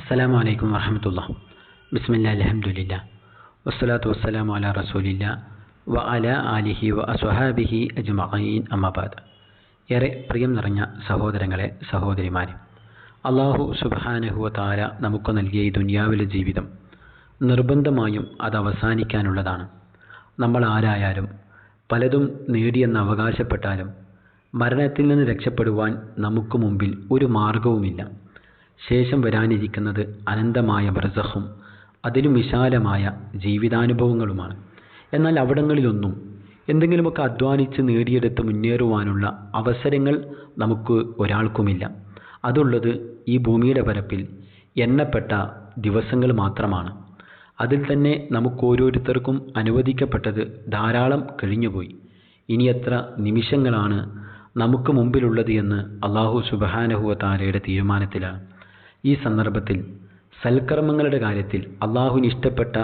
അസ്സലാമു അലൈക്കും വറഹമത്തുള്ള ബിസ്മില്ല അലഹമുല്ല വസ്സലാത്തു വസ്സലാമു അല റസൂലില്ല. വ അല ആലിഹി വ അസ്വഹാബിഹി അജ്മഈൻ. അമ്മബാദ് ഏറെ പ്രിയം നിറഞ്ഞ സഹോദരങ്ങളെ സഹോദരിമാരെ അള്ളാഹു സുബാനഹുവ താര നമുക്ക് നൽകിയ ഈ ദുനിയാവിലെ ജീവിതം നിർബന്ധമായും അത് അവസാനിക്കാനുള്ളതാണ്. നമ്മൾ ആരായാലും പലതും നേടിയെന്ന് അവകാശപ്പെട്ടാലും മരണത്തിൽ നിന്ന് രക്ഷപ്പെടുവാൻ നമുക്ക് മുമ്പിൽ ഒരു മാർഗവുമില്ല ശേഷം വരാനിരിക്കുന്നത് അനന്തമായ ബർസഹും അതിലും വിശാലമായ ജീവിതാനുഭവങ്ങളുമാണ്. എന്നാൽ അവിടങ്ങളിലൊന്നും എന്തെങ്കിലുമൊക്കെ അധ്വാനിച്ച് നേടിയെടുത്ത് മുന്നേറുവാനുള്ള അവസരങ്ങൾ നമുക്ക് ഒരാൾക്കുമില്ല. അതുള്ളത് ഈ ഭൂമിയുടെ പരപ്പിൽ എണ്ണപ്പെട്ട ദിവസങ്ങൾ മാത്രമാണ്. അതിൽ തന്നെ നമുക്ക് ഓരോരുത്തർക്കും അനുവദിക്കപ്പെട്ടത് ധാരാളം കഴിഞ്ഞുപോയി. ഇനി എത്ര നിമിഷങ്ങളാണ് നമുക്ക് മുമ്പിലുള്ളത് എന്ന് അള്ളാഹു സുബഹാനഹുവ താരയുടെ തീരുമാനത്തിലാണ്. ഈ സന്ദർഭത്തിൽ സൽക്കർമ്മങ്ങളുടെ കാര്യത്തിൽ അള്ളാഹുവിന് ഇഷ്ടപ്പെട്ട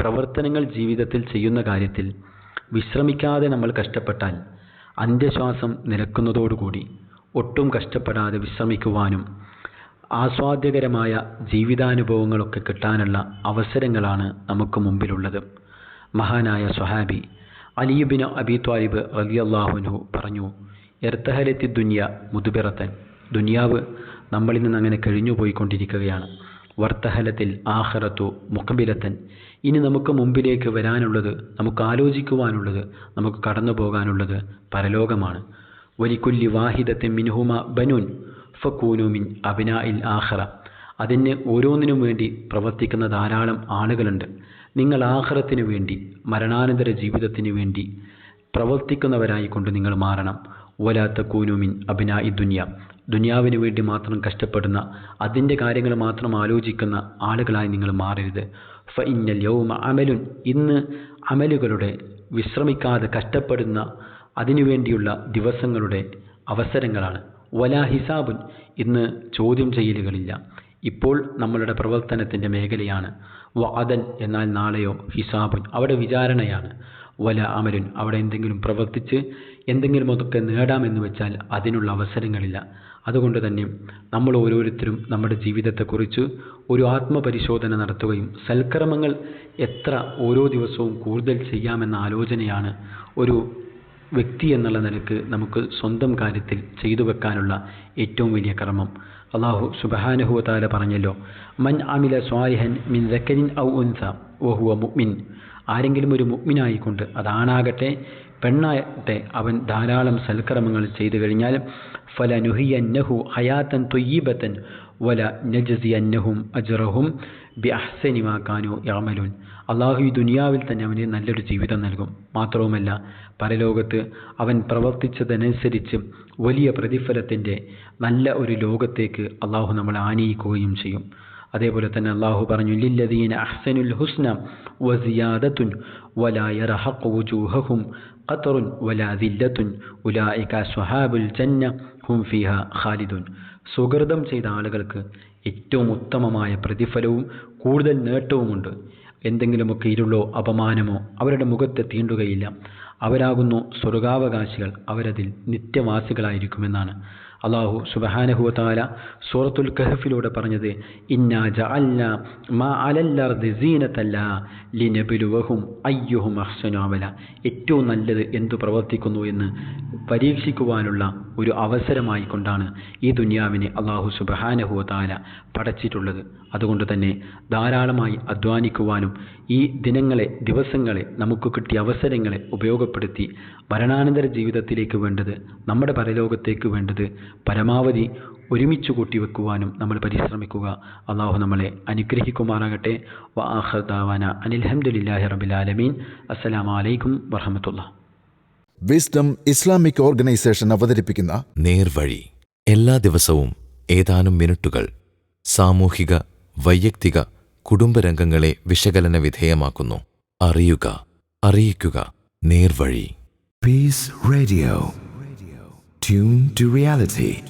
പ്രവർത്തനങ്ങൾ ജീവിതത്തിൽ ചെയ്യുന്ന കാര്യത്തിൽ വിശ്രമിക്കാതെ നമ്മൾ കഷ്ടപ്പെട്ടാൽ അന്ത്യശ്വാസം നിരക്കുന്നതോടുകൂടി ഒട്ടും കഷ്ടപ്പെടാതെ വിശ്രമിക്കുവാനും ആസ്വാദ്യകരമായ ജീവിതാനുഭവങ്ങളൊക്കെ കിട്ടാനുള്ള അവസരങ്ങളാണ് നമുക്ക് മുമ്പിലുള്ളത്. മഹാനായ സ്വഹാബി അലിയുബിന് അബി ത്വാലിബ് റലിയല്ലാഹുനു പറഞ്ഞു എർത്തഹലത്തി ദുനിയ മുതുപിറത്തൻ ദുനിയാവ് നമ്മളിൽ നിന്ന് അങ്ങനെ കഴിഞ്ഞു പോയിക്കൊണ്ടിരിക്കുകയാണ്. വർത്തഹലത്തിൽ ആഹറത്തു മുഖബിലത്തൻ. ഇനി നമുക്ക് മുമ്പിലേക്ക് വരാനുള്ളത് നമുക്ക് ആലോചിക്കുവാനുള്ളത് നമുക്ക് കടന്നു പോകാനുള്ളത് പരലോകമാണ്. വലിക്കുല്ലി വാഹിദത്തെ മിൻഹുമ ബനൂൻ ഫക്കൂനുമിൻ അബിന ഇൽ ആഹറ അതിന് ഓരോന്നിനും വേണ്ടി പ്രവർത്തിക്കുന്ന ധാരാളം ആളുകളുണ്ട്. നിങ്ങൾ ആഹ്റത്തിന് വേണ്ടി മരണാനന്തര ജീവിതത്തിന് വേണ്ടി പ്രവർത്തിക്കുന്നവരായിക്കൊണ്ട് നിങ്ങൾ മാറണം. ഒലാത്ത കൂനുമിൻ അബിന ഇ ദുനിയ. ദുനിയാവിന് വേണ്ടി മാത്രം കഷ്ടപ്പെടുന്ന അതിന്റെ കാര്യങ്ങൾ മാത്രം ആലോചിക്കുന്ന ആളുകളായി നിങ്ങൾ മാറരുത്. ഫ ഇന്നൽ യൗമ അമലുൻ. ഇന്ന് അമലുകളുടെ വിശ്രമിക്കാതെ കഷ്ടപ്പെടുന്ന അതിനുവേണ്ടിയുള്ള ദിവസങ്ങളുടെ അവസരങ്ങളാണ്. വലാ ഹിസാബുൻ. ഇന്ന് ചോദ്യം ചെയ്യലുകളില്ല. ഇപ്പോൾ നമ്മളുടെ പ്രവർത്തനത്തിന്റെ മേഖലയാണ്. വ അതൻ എന്നാൽ നാളെയോ ഹിസാബുൻ. അവിടെ വിചാരണയാണ്. വല അമരൻ അവിടെ എന്തെങ്കിലും പ്രവർത്തിച്ച് എന്തെങ്കിലും അതൊക്കെ നേടാമെന്ന് വെച്ചാൽ അതിനുള്ള അവസരങ്ങളില്ല. അതുകൊണ്ട് തന്നെ നമ്മൾ ഓരോരുത്തരും നമ്മുടെ ജീവിതത്തെക്കുറിച്ച് ഒരു ആത്മപരിശോധന നടത്തുകയും സൽക്കർമ്മങ്ങൾ എത്ര ഓരോ ദിവസവും കൂടുതൽ ചെയ്യാമെന്ന ആലോചനയാണ് ഒരു വ്യക്തി എന്നുള്ള നിലയ്ക്ക് നമുക്ക് സ്വന്തം കാര്യത്തിൽ ചെയ്തു വെക്കാനുള്ള ഏറ്റവും വലിയ കർമ്മം. അള്ളാഹു സുബഹാനുഹുവതാല പറഞ്ഞല്ലോ മൻ അമില സ്വാലിഹൻ മിൻ ദക്കരിൻ ഔ ഉൻസ ഓഹുവ മുഅ്മിൻ. ആരെങ്കിലും ഒരു മുഗ്മിനായിക്കൊണ്ട് അതാണാകട്ടെ പെണ്ണാകട്ടെ അവൻ ധാരാളം സൽക്കർമ്മങ്ങൾ ചെയ്തു കഴിഞ്ഞാൽ ഫല നുഹിയന്നഹു ഹയാത്തൻ തൊയ്യീബത്തൻ വല നജസി അന്നഹും അജറഹും ബി അഹ്സനിമാക്കാനോ യാമലൂൻ അള്ളാഹു ഈ ദുനിയാവിൽ തന്നെ അവന് നല്ലൊരു ജീവിതം നൽകും. മാത്രവുമല്ല പരലോകത്ത് അവൻ പ്രവർത്തിച്ചതനുസരിച്ച് വലിയ പ്രതിഫലത്തിന്റെ നല്ല ഒരു ലോകത്തേക്ക് അള്ളാഹു നമ്മളെ ആനയിക്കുകയും ചെയ്യും. അതേപോലെ തന്നെ അള്ളാഹു പറഞ്ഞു ലില്ലദീന അഹ്സനുൽ ഹുസ്ന വസിയാദത്തുൻ വലാ യർഹഖു വുജൂഹഹും ഖത്തറുൻ വലാ ദില്ലത്തുൻ ഉലായിക സ്വഹാബുൽ ജന്ന ഹും ഫിഹ ഖാലിദുൻ. സുഹൃതം ചെയ്ത ആളുകൾക്ക് ഏറ്റവും ഉത്തമമായ പ്രതിഫലവും കൂടുതൽ നേട്ടവുമുണ്ട്. എന്തെങ്കിലുമൊക്കെ ഇരുളോ അപമാനമോ അവരുടെ മുഖത്തെ തീണ്ടുകയില്ല. അവരാകുന്നു സ്വർഗാവകാശികൾ. അവരതിൽ നിത്യവാസികളായിരിക്കുമെന്നാണ്. അള്ളാഹു സുബഹാനഹുവാല സൂറത്തുൽ കഹഫിലൂടെ പറഞ്ഞത് ഇന്നാ മാ അയ്യുഹും ഏറ്റവും നല്ലത് എന്തു പ്രവർത്തിക്കുന്നു എന്ന് പരീക്ഷിക്കുവാനുള്ള ഒരു അവസരമായി കൊണ്ടാണ് ഈ ദുനിയാവിനെ അള്ളാഹു സുബഹാനഹുവാല പടച്ചിട്ടുള്ളത്. അതുകൊണ്ട് തന്നെ ധാരാളമായി അധ്വാനിക്കുവാനും ഈ ദിനങ്ങളെ ദിവസങ്ങളെ നമുക്ക് കിട്ടിയ അവസരങ്ങളെ ഉപയോഗപ്പെടുത്തി മരണാനന്തര ജീവിതത്തിലേക്ക് വേണ്ടത് നമ്മുടെ പരലോകത്തേക്ക് വേണ്ടത് പരമാവധി ഒരുമിച്ച് കൂട്ടിവെക്കുവാനും നമ്മൾ പരിശ്രമിക്കുക. അള്ളാഹു നമ്മളെ അനുഗ്രഹിക്കുമാറാകട്ടെ. വ ആഹ്ദാവാന അനിൽഹമുല്ലാഹി റബിലാലമീൻ അസ്സലാമലൈക്കും വറഹമത്തുള്ള. വിസ്ഡം ഇസ്ലാമിക് ഓർഗനൈസേഷൻ അവതരിപ്പിക്കുന്ന നേർവഴി. എല്ലാ ദിവസവും ഏതാനും മിനിറ്റുകൾ സാമൂഹിക വൈയക്തിക കുടുംബരംഗങ്ങളെ വിശകലന വിധേയമാക്കുന്നു. അറിയുക അറിയിക്കുക. നേർവഴി. Peace Radio. Tune to reality.